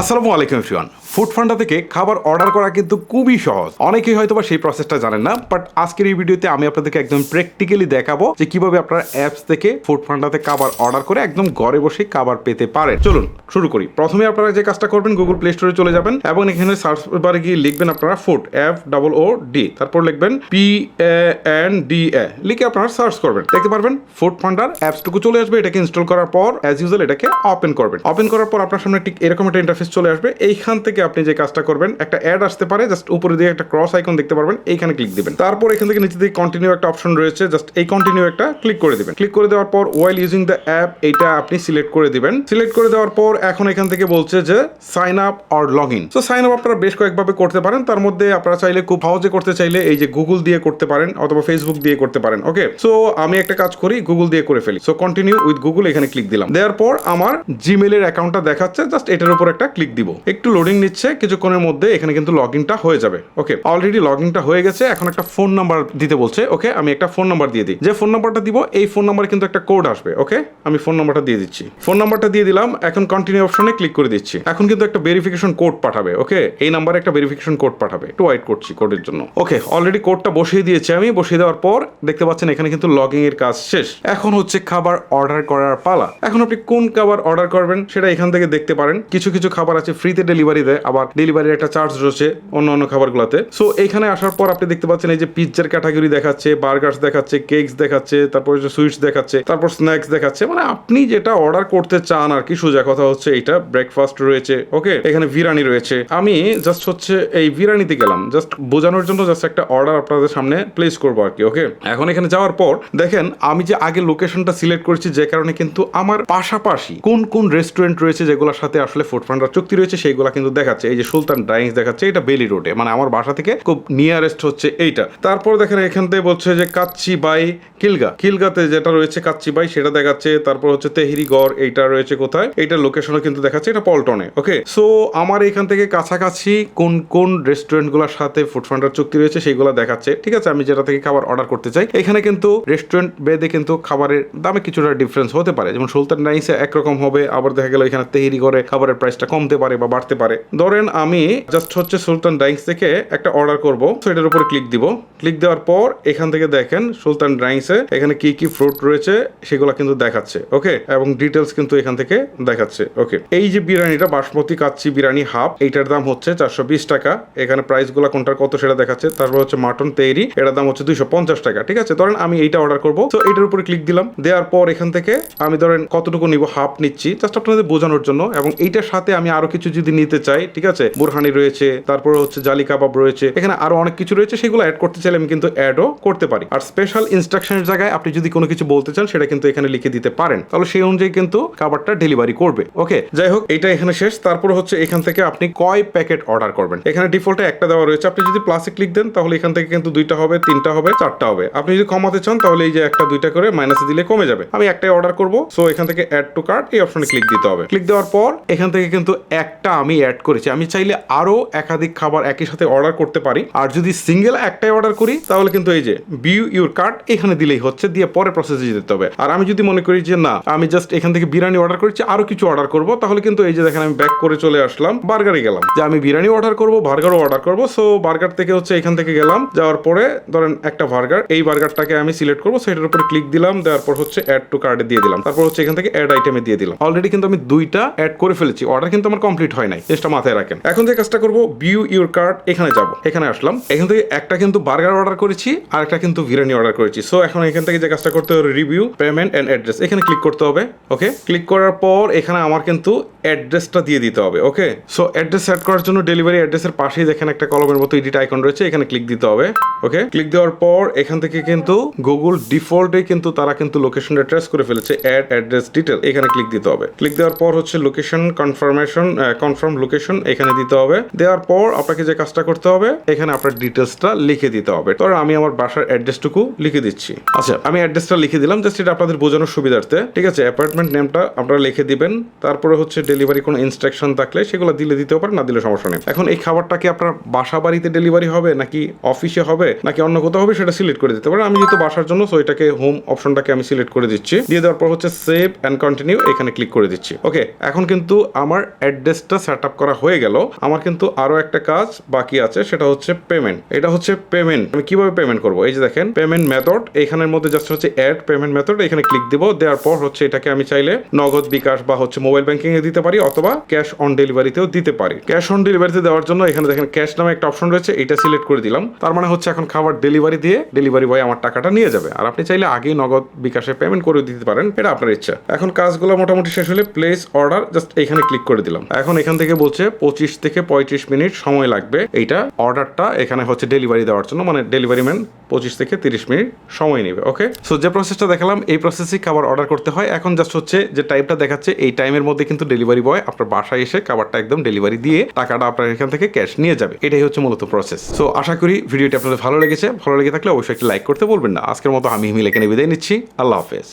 আসসালামু আলাইকুম everyone. Food ফান্ডা থেকে খাবার অর্ডার করা কিন্তু খুবই সহজ। অনেকেই হয়তো বা সেই প্রসেসটা জানেন না বাট আজকের এই ভিডিওতে আমি আপনাদেরকে একদম প্র্যাকটিক্যালি দেখাবো যে কীভাবে আপনারা অ্যাপস থেকে ফুড ফান্ডাতে খাবার অর্ডার করে একদম ঘরে বসে খাবার পেতে পারেন। চলুন, শুরু করি। প্রথমে আপনারা যে কাজটা করবেন গুগল প্লে স্টোরে চলে যাবেন, এবং এখানে সার্চ বারে গিয়ে লিখবেন আপনারা food F double O D তারপর লিখবেন পি এন ডি এ লিখে আপনারা সার্চ করবেন। দেখতে পারবেন ফুড ফান্ডার অ্যাপসটুকু চলে আসবে, এটাকে ইনস্টল করার পর অ্যাজ ইউজুয়াল এটাকে ওপেন করবেন। ওপেন করার পর আপনার সামনে ঠিক এরকম একটা চলে আসবে। এইখান থেকে আপনি যে কাজটা করবেন, একটা অ্যাড আসতে পারে জাস্ট উপরে দিয়ে একটা ক্রস আইকন দেখতে পারবেন, এইখানে ক্লিক দিবেন। তারপর এখান থেকে নিচে দিয়ে কন্টিনিউ একটা অপশন রয়েছে জাস্ট এই কন্টিনিউ একটা ক্লিক করে দিবেন। ক্লিক করে দেওয়ার পর ওয়াইল ইউজিং দ্য অ্যাপ এইটা আপনি সিলেক্ট করে দিবেন। সিলেক্ট করে দেওয়ার পর এখন এখান থেকে বলছে যে sign up or log in so sign up আপনারা বেশ কয়েকভাবে করতে পারেন, তার মধ্যে আপনারা চাইলে খুব সহজে করতে চাইলে এই যে গুগল দিয়ে করতে পারেন অথবা ফেসবুক দিয়ে করতে পারেন ওকে সো আমি একটা কাজ করি গুগল দিয়ে করে ফেলি। সো কন্টিনিউ উইথ গুগল এখানে ক্লিক দিলাম। দেওয়ার পর আমার জিমেলের অ্যাকাউন্টটা দেখাচ্ছে জাস্ট এটার উপর একটা ক্লিক দিব। একটু লোডিং নিচ্ছে, কিছুক্ষণের মধ্যে এখানে কিন্তু লগ ইনটা হয়ে যাবে। ওকে অলরেডি লগ হয়ে গেছে, এখন একটা ফোন নাম্বার দিতে বলছে। ওকে আমি একটা ফোন নাম্বার দিয়ে দিই। যে ফোন নাম্বারটা দিব, এই ফোন নাম্বারে কিন্তু একটা কোড আসবে। ওকে আমি ফোন নাম্বারটা দিয়ে দিচ্ছি। ফোন নাম্বারটা দিয়ে দিলাম, এখন কন্টিনিউ অপশনে ক্লিক করে দিচ্ছি। এখন কিন্তু একটা ভেরিফিকেশন কোড পাঠাবে। ওকে এই নাম্বারে একটা ভেরিফিকেশন কোড পাঠাবে। একটু ওয়াইট করছি কোডের জন্য। ওকে অলরেডি কোডটা বসিয়ে দিয়েছি আমি। বসিয়ে দেওয়ার পর দেখতে পাচ্ছেন এখানে কিন্তু লগিং এর কাজ শেষ। এখন হচ্ছে খাবার অর্ডার করার পালা। এখন আপনি কোন খাবার অর্ডার করবেন, সেটা এখান থেকে দেখতে পারেন। কিছু কিছু খাবার আছে ফ্রিতে ডেলিভারি দেয়, আবার ডেলিভারির একটা চার্জ রয়েছে অন্য অন্য খাবারগুলোতে। সো এখানে আসার পর আপনি দেখতে পাচ্ছেন এই যে পিৎজার ক্যাটাগরি দেখাচ্ছে বার্গার্স দেখাচ্ছে কেকস দেখাচ্ছে, তারপর সুইটস দেখাচ্ছে, তারপর স্ন্যাক্স দেখাচ্ছে। মানে আপনি যেটা অর্ডার করতে চান আর কি, সোজা কথা হচ্ছে এইটা ব্রেকফাস্ট রয়েছে ওকে এখানে বিরিয়ানি রয়েছে। আমি জাস্ট হচ্ছে এই বিরিয়ানিতে গেলাম জাস্ট বোঝানোর জন্য জাস্ট একটা অর্ডার আপনাদের সামনে প্লেস করব আর কি ওকে এখন এখানে যাওয়ার পর দেখেন, আমি যে আগে লোকেশনটা সিলেক্ট করেছি, যে কারণে কিন্তু আমার পাশাপাশি কোন কোন রেস্টুরেন্ট রয়েছে যেগুলোর সাথে আসলে ফুড চুক্তি রয়েছে সেইগুলো কিন্তু দেখাচ্ছে এই যে সুলতান ডাইনিংস দেখাচ্ছে এটা বেলি রোডে মানে আমার বাসা থেকে খুব নিয়ারেস্ট হচ্ছে এইটা তারপর দেখেন এখান থেকে বলছে যে কাচ্চি বাই কিলগা কিলগাতে যেটা রয়েছে কাচ্চি বাই সেটা দেখাচ্ছে তারপর হচ্ছে তেহরি গড় এইটা রয়েছে কোথায় এইটার লোকেশনও কিন্তু দেখাচ্ছে এটা পল্টনে ওকে সো আমার এখান থেকে কাছাকাছি কোন কোন রেস্টুরেন্টগুলোর সাথে ফুড ফান্ডার চুক্তি রয়েছে সেইগুলো দেখাচ্ছে ঠিক আছে আমি যেটা থেকে খাবার অর্ডার করতে চাই এখানে কিন্তু রেস্টুরেন্ট বেদে কিন্তু খাবারের দামে কিছুটা ডিফারেন্স হতে পারে যেমন সুলতান রাইসে একরকম হবে আবার দেখা গেল এখানে তেহরি করে খাবারের প্রাইসটা কমতে পারে বা বাড়তে পারে। ধরেন আমি জাস্ট হচ্ছে সুলতান ডাইংস থেকে একটা অর্ডার করব। তো এটার উপরে ক্লিক দিব। ক্লিক দেওয়ার পর এখান থেকে দেখেন সুলতান ডাইংসে এখানে কি কি ফ্রুট রয়েছে সেগুলো কিন্তু দেখাচ্ছে। ওকে এবং ডিটেলস কিন্তু এখান থেকে দেখাচ্ছে। ওকে এই যে বিরিয়ানিটা, বাসমতি কাচ্চি বিরিয়ানি হাফ এইটার দাম হচ্ছে চারশো বিশ টাকা। এখানে প্রাইসগুলো কোনটার কত সেটা দেখাচ্ছে। তারপর হচ্ছে মাটন তেরি এটার দাম হচ্ছে দুইশো পঞ্চাশ টাকা। ঠিক আছে? ধরেন আমি এইটা অর্ডার করব। তো এটার উপরে ক্লিক দিলাম। দেওয়ার পর এখান থেকে আমি ধরেন কতটুকু নিব হাফ নিচ্ছি। জাস্ট আপনাদের বোঝানোর জন্য এবং এইটার সাথে আমি আরও কিছু যদি নিতে চাই, ঠিক আছে? বুরহানি রয়েছে, তারপর হচ্ছে জালি কাবাব রয়েছে, এখানে আরও অনেক কিছু রয়েছে, সেগুলো অ্যাড করতে চাইলে আমি কিন্তু অ্যাডও করতে পারি। আর স্পেশাল ইনস্ট্রাকশনের জায়গায় আপনি যদি কোনো কিছু বলতে চান, সেটা কিন্তু এখানে লিখে দিতে পারেন। তাহলে সেই অনুযায়ী কিন্তু খাবারটা ডেলিভারি করবে। ওকে যাই হোক, এটা এখানে শেষ। তারপর হচ্ছে এখান থেকে আপনি কয় প্যাকেট অর্ডার করবেন? এখানে ডিফল্টে একটা দেওয়া রয়েছে। আপনি যদি প্লাসে ক্লিক দেন, তাহলে এখান থেকে কিন্তু দুইটা হবে, তিনটা হবে, চারটা হবে। আপনি যদি কমাতে চান, তাহলে এই যে একটা, দুইটা করে মাইনাসে দিলে কমে যাবে। আমি একটাই অর্ডার করব। সো এখান থেকে অ্যাড টু কার্ট এই অপশনে ক্লিক দিতে হবে। ক্লিক দেওয়ার পর এখান থেকে কিন্তু একটা আমি অ্যাড করেছি। আমি চাইলে আরও একাধিক খাবার একই সাথে অর্ডার করতে পারি। আর যদি সিঙ্গেল একটাই অর্ডার করি, তাহলে কিন্তু এই যে বিউ ইউর কার্ড এখানে দিলেই হচ্ছে, দিয়ে পরে প্রসেসে যেতে হবে। আর আমি যদি মনে করি যে, না, আমি জাস্ট এখান থেকে বিরিয়ানি অর্ডার করেছি আরও কিছু অর্ডার করব, তাহলে কিন্তু এই যে দেখেন, আমি ব্যাক করে চলে আসলাম বার্গারে গেলাম। যে আমি বিরিয়ানি অর্ডার করব বার্গারও অর্ডার করব সো বার্গার থেকে হচ্ছে এখান থেকে গেলাম, যাওয়ার পরে ধরেন একটা বার্গার এই বার্গারটাকে আমি সিলেক্ট করব সেটার উপরে ক্লিক দিলাম, দেওয়ার পর হচ্ছে অ্যাড টু কার্ডে দিয়ে দিলাম। তারপর হচ্ছে এখান থেকে অ্যাড আইটেমে দিয়ে দিলাম। অলরেডি কিন্তু আমি দুইটা অ্যাড করে ফেলেছি। অর্ডার কিন্তু আমার কমপ্লিট হয় নাই। চেষ্টা মাথায় রাখেন। এখন যে কাজটা করব বিউ ইউর কার্ড এখানে যাব। এখানে আসলাম। এখান থেকে একটা কিন্তু বার্গার অর্ডার করেছি, আর একটা কিন্তু বিরিয়ানি অর্ডার করেছি। সো এখন এখান থেকে যে কাজটা করতে হবে রিভিউ পেমেন্ট এন্ড অ্যাড্রেস এখানে ক্লিক করতে হবে ওকে ক্লিক করার পর এখানে আমার কিন্তু অ্যাড্রেসটা দিয়ে দিতে হবে ওকে সো অ্যাড্রেস সেট করার জন্য ডেলিভারি অ্যাড্রেসের পাশেই দেখেন একটা কলমের মতো এডিট আইকন রয়েছে, এখানে ক্লিক দিতে হবে ওকে ক্লিক দেওয়ার পর এখান থেকে কিন্তু গুগল ডিফল্টে কিন্তু তারা কিন্তু লোকেশনটা ট্রেস করে ফেলেছে অ্যাড অ্যাড্রেস ডিটেল এখানে ক্লিক দিতে হবে। ক্লিক দেওয়ার পর হচ্ছে লোকেশন কনফার্মেশন কনফার্ম লোকেশন এখানে দিতে হবে। দেওয়ার পর আপনাকে যে কাজটা করতে হবে এখানে আপনার ডিটেলসটা লিখে দিতে হবে। তো আমি আমার বাসার অ্যাড্রেসটুকু লিখে দিচ্ছি। আচ্ছা। আমি অ্যাড্রেসটা লিখে দিলাম জাস্ট এটা আপনাদের বোঝানোর সুবিধার্থে। ঠিক আছে? অ্যাপার্টমেন্ট নেমটা আপনারা লিখে দিবেন। তারপরে হচ্ছে ডেলিভারি কোনো ইনস্ট্রাকশন থাকলে সেগুলো দিলে দিতেও পারেন না দিলে সমস্যা নেই। এখন এই খাবারটা কি আপনার বাসা বাড়িতে ডেলিভারি হবে নাকি অফিসে হবে নাকি অন্য কোথাও হবে সেটা সিলেক্ট করে দিতে পারেন। আমি যেহেতু বাসার জন্য সো এটাকে হোম অপশনটাকে আমি সিলেক্ট করে দিচ্ছি। দিয়ে দেওয়ার পর হচ্ছে সেভ অ্যান্ড কন্টিনিউ এখানে ক্লিক করে দিচ্ছি। ওকে এখন কিন্তু আমার অ্যাড্রেসটা সেট আপ করা হয়ে গেল। আমার কিন্তু আরও একটা কাজ বাকি আছে, সেটা হচ্ছে পেমেন্ট এটা হচ্ছে পেমেন্ট আমি কীভাবে পেমেন্ট করব? এই যে দেখেন পেমেন্ট মেথড এখানের মধ্যে জাস্ট হচ্ছে অ্যাড পেমেন্ট মেথড এখানে ক্লিক দিব। দেওয়ার পর হচ্ছে এটাকে আমি চাইলে নগদ বিকাশ বা হচ্ছে মোবাইল ব্যাংকিং এ দিতে পারি, অথবা ক্যাশ অন ডেলিভারিতেও দিতে পারি। ক্যাশ অন ডেলিভারিতে দেওয়ার জন্য এখানে দেখেন ক্যাশ নামে একটা অপশন রয়েছে, এটা সিলেক্ট করে দিলাম। তার মানে হচ্ছে এখন খাবার ডেলিভারি দিয়ে ডেলিভারি বয় আমার টাকাটা নিয়ে যাবে। আর আপনি চাইলে আগেই নগদ বিকাশে পেমেন্ট করে দিতে পারেন, এটা আপনার ইচ্ছা। এখন কাজগুলো মোটামুটি শেষ হলে প্লেস অর্ডার জাস্ট এখানে ক্লিক করে দিলাম। এখন এখান থেকে বলছে পঁচিশ থেকে পঁয়ত্রিশ মিনিট সময় লাগবে। এইটা অর্ডারটা এখানে হচ্ছে ডেলিভারি দেওয়ার জন্য মানে ডেলিভারি ম্যান পঁচিশ থেকে তিরিশ মিনিট সময় নেবে, ওকে? সো যে প্রসেসটা দেখালাম, এই প্রসেসেই খাবার অর্ডার করতে হয়। এখন জাস্ট হচ্ছে যে টাইমটা দেখাচ্ছে, এই টাইমের মধ্যে কিন্তু ডেলিভারি বয় আপনার বাসায় এসে খাবারটা একদম ডেলিভারি দিয়ে টাকাটা আপনার এখান থেকে ক্যাশ নিয়ে যাবে। এটাই হচ্ছে মূলত প্রসেস সো আশা করি ভিডিওটি আপনাদের ভালো লেগেছে। ভালো লেগে থাকলে অবশ্যই একটি লাইক করতে বলবেন না। আজকের মতো আমি হিমিল এখানে বিদায় নিচ্ছি। আল্লাহ হাফেজ।